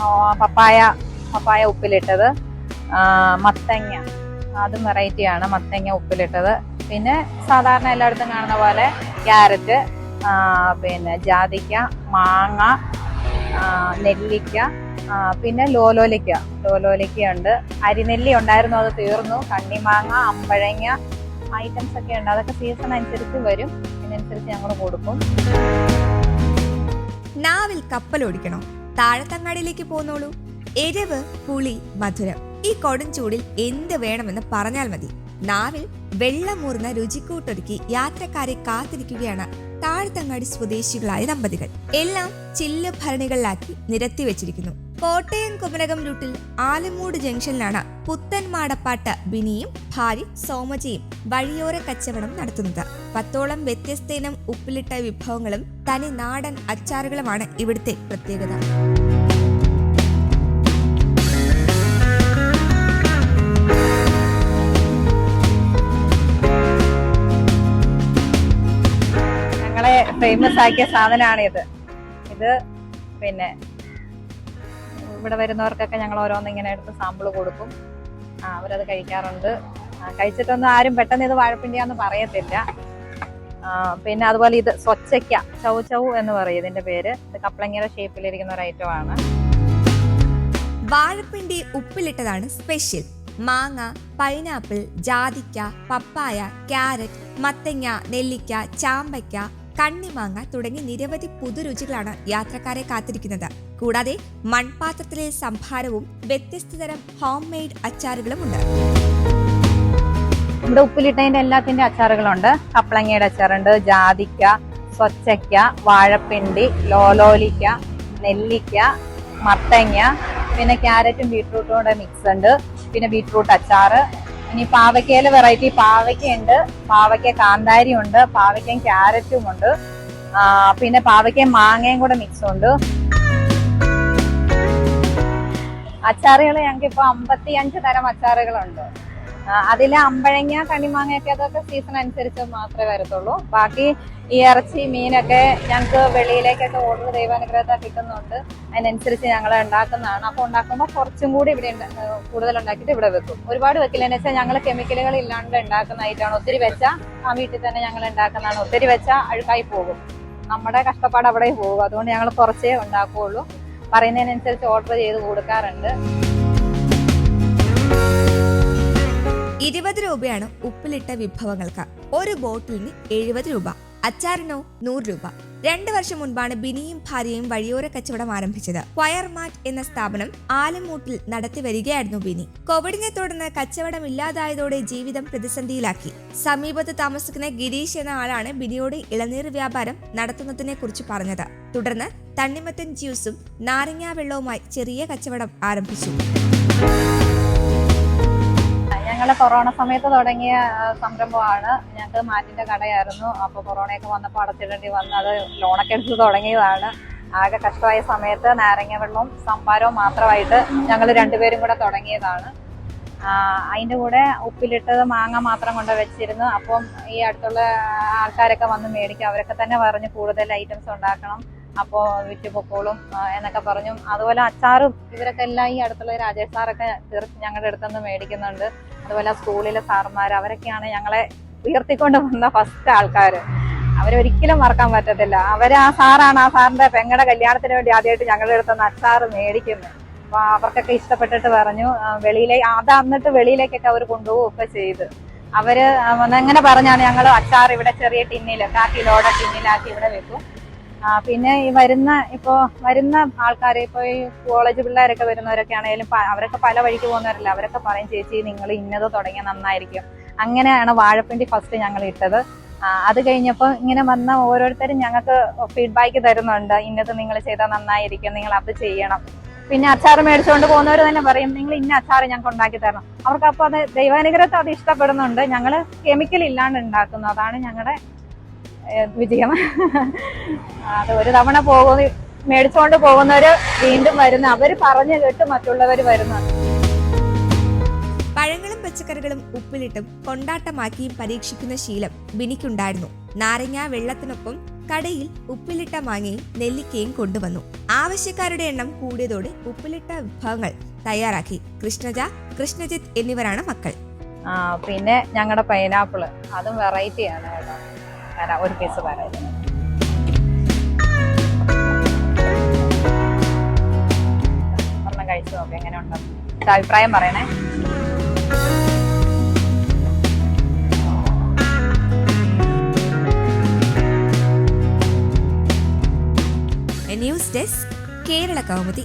ആ, പപ്പായ പപ്പായ ഉപ്പിലിട്ടത് മത്തങ്ങ. അതും വെറൈറ്റിയാണ് മത്തങ്ങ ഉപ്പിലിട്ടത്. പിന്നെ സാധാരണ എല്ലായിടത്തും കാണുന്ന പോലെ ക്യാരറ്റ് പിന്നെ ജാതിക്ക മാങ്ങ നെല്ലിക്ക പിന്നെ ലോലോലിക്ക. ലോലോലിക്കയുണ്ട്. അരിനെല്ലി ഉണ്ടായിരുന്നു അത് തീർന്നു. കണ്ണിമാങ്ങ അമ്പഴങ്ങ ഐറ്റംസ് ഒക്കെ ഉണ്ട്. അതൊക്കെ സീസൺ അനുസരിച്ച് വരും. അതിനനുസരിച്ച് ഞങ്ങൾ കൊടുക്കും. നാവിൽ കപ്പലോടിക്കണോ? താഴത്തങ്ങാടിയിലേക്ക് പോന്നോളൂ. എരിവ് പുളി മധുരം. ഈ കൊടും ചൂടിൽ എന്ത് വേണമെന്ന് പറഞ്ഞാൽ മതി. നാവിൽ വെള്ളമൂർന്ന രുചിക്കൂട്ടൊരുക്കി യാത്രക്കാരെ കാത്തിരിക്കുകയാണ് താഴത്തങ്ങാടി സ്വദേശികളായ ദമ്പതികൾ. എല്ലാം ചില്ല് ഭരണികളിലാക്കി നിരത്തി വെച്ചിരിക്കുന്നു. കോട്ടയം കുമരകം റൂട്ടിൽ ആലമൂട് ജംഗ്ഷനിലാണ് പുത്തൻ മാടപ്പാട്ട് ബിനിയും ഭാര്യ സോമജയും വഴിയോര കച്ചവടം നടത്തുന്നത്. പത്തോളം വ്യത്യസ്ത ഇനം ഉപ്പിലിട്ട വിഭവങ്ങളും തനി നാടൻ അച്ചാറുകളുമാണ് ഇവിടുത്തെ പ്രത്യേകത. ഞങ്ങളെ ഫേമസ് ആക്കിയ സാധനമാണിത് ഇത് പിന്നെ ഇവിടെ വരുന്നവർക്കൊക്കെ ഞങ്ങൾ ഓരോന്ന് ഇങ്ങനെ എടുത്ത് സാമ്പിൾ കൊടുക്കും. അവരത് കഴിക്കാറുണ്ട്. കഴിച്ചിട്ടൊന്നും ആരും പെട്ടെന്ന് ഇത് വാഴപ്പിണ്ടിയാന്ന് പറയത്തില്ല. പിന്നെ അതുപോലെ ഇത് സ്വച്ചയ്ക്ക ചൗ ചൗ എന്ന് പറയും ഇതിന്റെ പേര്. ഇത് കപ്ലങ്ങയുടെ ഷേപ്പിലിരിക്കുന്ന ഒരു ഐറ്റം ആണ്. വാഴപ്പിണ്ടി ഉപ്പിലിട്ടതാണ് സ്പെഷ്യൽ മാങ്ങ പൈനാപ്പിൾ ജാതിക്ക പപ്പായ ക്യാരറ്റ് മത്തങ്ങ നെല്ലിക്ക ചാമ്പയ്ക്ക കണ്ണിമാങ്ങ തുടങ്ങി നിരവധി പുതുരുചികളാണ് യാത്രക്കാരെ കാത്തിരിക്കുന്നത്. കൂടാതെ മൺപാത്രത്തിലെ സംഭാരവും വ്യത്യസ്ത തരം ഹോം മെയ്ഡ് അച്ചാറുകളുമുണ്ട്. ഇവിടെ ഉപ്പിലിട്ടതിന്റെ എല്ലാത്തിന്റെ അച്ചാറുകളുണ്ട്. കപ്പളങ്ങയുടെ അച്ചാറുണ്ട് ജാതിക്ക സ്വച്ചയ്ക്ക വാഴപ്പിണ്ടി ലോലോലിക്ക നെല്ലിക്ക മത്തങ്ങ പിന്നെ ക്യാരറ്റും ബീട്രൂട്ടും കൂടെ മിക്സ് ഉണ്ട്. പിന്നെ ബീട്രൂട്ട് അച്ചാറ്. ഇനി പാവയ്ക്കയിലെ വെറൈറ്റി പാവയ്ക്കയുണ്ട്. പാവയ്ക്ക കാന്താരി ഉണ്ട് പാവയ്ക്കയും ക്യാരറ്റും ഉണ്ട്. പിന്നെ പാവയ്ക്കയും മാങ്ങയും കൂടെ മിക്സ് ഉണ്ട്. അച്ചാറുകൾ ഞങ്ങൾക്ക് ഇപ്പൊ അമ്പത്തി അഞ്ച് തരം അച്ചാറുകളുണ്ട്. അതിൽ അമ്പഴങ്ങ കണിമാങ്ങയൊക്കെ അതൊക്കെ സീസൺ അനുസരിച്ച് മാത്രമേ വരത്തുള്ളൂ. ബാക്കി ഈ ഇറച്ചി മീനൊക്കെ ഞങ്ങൾക്ക് വെളിയിലേക്കൊക്കെ ഓർഡർ ദൈവാനുഗ്രഹത്തെ കിട്ടുന്നുണ്ട് അതിനനുസരിച്ച് ഞങ്ങൾ ഉണ്ടാക്കുന്നതാണ്. അപ്പോൾ ഉണ്ടാക്കുമ്പോൾ കുറച്ചും കൂടി ഇവിടെ കൂടുതൽ ഉണ്ടാക്കിയിട്ട് ഇവിടെ വെക്കും. ഒരുപാട് വെക്കില്ല എന്ന് വെച്ചാൽ ഞങ്ങൾ കെമിക്കലുകൾ ഇല്ലാണ്ട് ഉണ്ടാക്കുന്ന ഐറ്റമാണ്. ഒത്തിരി വെച്ചാൽ ആ വീട്ടിൽ തന്നെ ഞങ്ങൾ ഉണ്ടാക്കുന്നതാണ്. ഒത്തിരി വെച്ചാൽ അഴുക്കായി പോകും. നമ്മുടെ കഷ്ടപ്പാട് അവിടെ പോകും. അതുകൊണ്ട് ഞങ്ങൾ കുറച്ചേ ഉണ്ടാക്കുകയുള്ളൂ പറയുന്നതിനനുസരിച്ച് ഓർഡർ ചെയ്ത് കൊടുക്കാറുണ്ട്. ഇരുപത് രൂപയാണ് ഉപ്പിലിട്ട വിഭവങ്ങൾക്ക്. ഒരു ബോട്ടിലിന് എഴുപത് രൂപ അച്ചാറിനോ നൂറ് രൂപ. രണ്ടു വർഷം മുൻപാണ് ബിനിയും ഭാര്യയും വഴിയോര കച്ചവടം ആരംഭിച്ചത്. ഫയർമാറ്റ് എന്ന സ്ഥാപനം ആലമൂട്ടിൽ നടത്തി വരികയായിരുന്നു ബിനി. കോവിഡിനെ തുടർന്ന് കച്ചവടം ഇല്ലാതായതോടെ ജീവിതം പ്രതിസന്ധിയിലാക്കി. സമീപത്ത് താമസിക്കുന്ന ഗിരീഷ് എന്ന ആളാണ് ബിനിയോട് ഇളനീർ വ്യാപാരം നടത്തുന്നതിനെ കുറിച്ച് പറഞ്ഞത്. തുടർന്ന് തണ്ണിമത്തൻ ജ്യൂസും നാരങ്ങാ വെള്ളവുമായി ചെറിയ കച്ചവടം ആരംഭിച്ചു. ഞങ്ങളെ കൊറോണ സമയത്ത് തുടങ്ങിയ സംരംഭമാണ്. ഞങ്ങൾക്ക് മാറ്റിന്റെ കടയായിരുന്നു. അപ്പോൾ കൊറോണയൊക്കെ വന്നപ്പോൾ അടച്ചിടേണ്ടി വന്ന് അത് ലോണൊക്കെ എടുത്ത് തുടങ്ങിയതാണ്. ആകെ കഷ്ടമായ സമയത്ത് നാരങ്ങ വെള്ളവും സംഭാരവും മാത്രമായിട്ട് ഞങ്ങൾ രണ്ടുപേരും കൂടെ തുടങ്ങിയതാണ്. അതിന്റെ കൂടെ ഉപ്പിലിട്ടത് മാങ്ങ മാത്രം കൊണ്ട് വെച്ചിരുന്നു. അപ്പം ഈ അടുത്തുള്ള ആൾക്കാരൊക്കെ വന്ന് മേടിക്കും. അവരൊക്കെ തന്നെ പറഞ്ഞ് കൂടുതൽ ഐറ്റംസ് ഉണ്ടാക്കണം. അപ്പോൾ വിറ്റുപൊക്കോളും എന്നൊക്കെ പറഞ്ഞു. അതുപോലെ അച്ചാറും ഇവരൊക്കെ എല്ലാം ഈ അടുത്തുള്ള രാജേഷ് സാറൊക്കെ തീർച്ച ഞങ്ങളുടെ അടുത്തുനിന്ന് മേടിക്കുന്നുണ്ട്. അതുപോലെ സ്കൂളിലെ സാർമാർ അവരൊക്കെയാണ് ഞങ്ങളെ ഉയർത്തിക്കൊണ്ട് വന്ന ഫസ്റ്റ് ആൾക്കാർ അവരൊരിക്കലും മറക്കാൻ പറ്റത്തില്ല. അവർ ആ സാറാണ് ആ സാറിന്റെ പെങ്ങളുടെ കല്യാണത്തിന് വേണ്ടി ആദ്യമായിട്ട് ഞങ്ങളുടെ അടുത്തുനിന്ന് അച്ചാറ് മേടിക്കുന്നു. അപ്പൊ അവർക്കൊക്കെ ഇഷ്ടപ്പെട്ടിട്ട് പറഞ്ഞു വെളിയിലെ അത് അന്നിട്ട് വെളിയിലേക്കൊക്കെ അവർ കൊണ്ടുപോവുകയൊക്കെ ചെയ്ത്. അവർ എങ്ങനെ പറഞ്ഞാണ് ഞങ്ങൾ അച്ചാർ ഇവിടെ ചെറിയ ടിന്നിൽ കാ കിലോടെ ടിന്നിലാക്കി ഇവിടെ വെക്കും. പിന്നെ ഈ വരുന്ന ഇപ്പോ വരുന്ന ആൾക്കാർ ഇപ്പൊ ഈ കോളേജ് പിള്ളേരൊക്കെ വരുന്നവരൊക്കെ ആണെങ്കിലും അവരൊക്കെ പല വഴിക്ക് പോകുന്നവരല്ല? അവരൊക്കെ പറയും ചേച്ചി നിങ്ങൾ ഇന്നത് തുടങ്ങിയ നന്നായിരിക്കും. അങ്ങനെയാണ് വാഴപ്പിണ്ടി ഫസ്റ്റ് ഞങ്ങൾ ഇട്ടത്. അത് കഴിഞ്ഞപ്പോൾ ഇങ്ങനെ വന്ന ഓരോരുത്തരും ഞങ്ങൾക്ക് ഫീഡ്ബാക്ക് തരുന്നുണ്ട്. ഇന്നത് നിങ്ങൾ ചെയ്താൽ നന്നായിരിക്കും. നിങ്ങൾ അത് ചെയ്യണം. പിന്നെ അച്ചാർ മേടിച്ചുകൊണ്ട് പോകുന്നവർ തന്നെ പറയും നിങ്ങൾ ഇന്ന അച്ചാർ ഞങ്ങൾക്ക് ഉണ്ടാക്കി തരണം. അവർക്ക് അപ്പോൾ അത് ദൈവാനുഗ്രഹത്തെ അത് ഇഷ്ടപ്പെടുന്നുണ്ട്. ഞങ്ങൾ കെമിക്കൽ ഇല്ലാണ്ട് ഉണ്ടാക്കുന്നു. അതാണ് ഞങ്ങളുടെ വിജയം. അത് ഒരു തവണ പോകുന്ന മേടിച്ചുകൊണ്ട് പോകുന്നവര് വീണ്ടും വരുന്ന അവർ പറഞ്ഞു കേട്ട് മറ്റുള്ളവർ വരുന്ന പഴങ്ങളും പച്ചക്കറികളും ഉപ്പിലിട്ടും കൊണ്ടാട്ടമാക്കിയും പരീക്ഷിക്കുന്ന ശീലം ബിനിക്കുണ്ടായിരുന്നു. നാരങ്ങ വെള്ളത്തിനൊപ്പം കടയിൽ ഉപ്പിലിട്ട മാങ്ങയും നെല്ലിക്കയും കൊണ്ടുവന്നു. ആവശ്യക്കാരുടെ എണ്ണം കൂടിയതോടെ ഉപ്പിലിട്ട വിഭവങ്ങൾ തയ്യാറാക്കി. കൃഷ്ണജ കൃഷ്ണജിത്ത് എന്നിവരാണ് മക്കൾ. പിന്നെ ഞങ്ങളുടെ പൈനാപ്പിൾ അതും വെറൈറ്റി ആണ് ഒരു കേസ് ഇതിന്. ഒരെണ്ണം കഴിച്ചു? നോക്കാം എങ്ങനെ ഉണ്ടാവും അഭിപ്രായം പറയണേ? News desk Kerala Kaumudi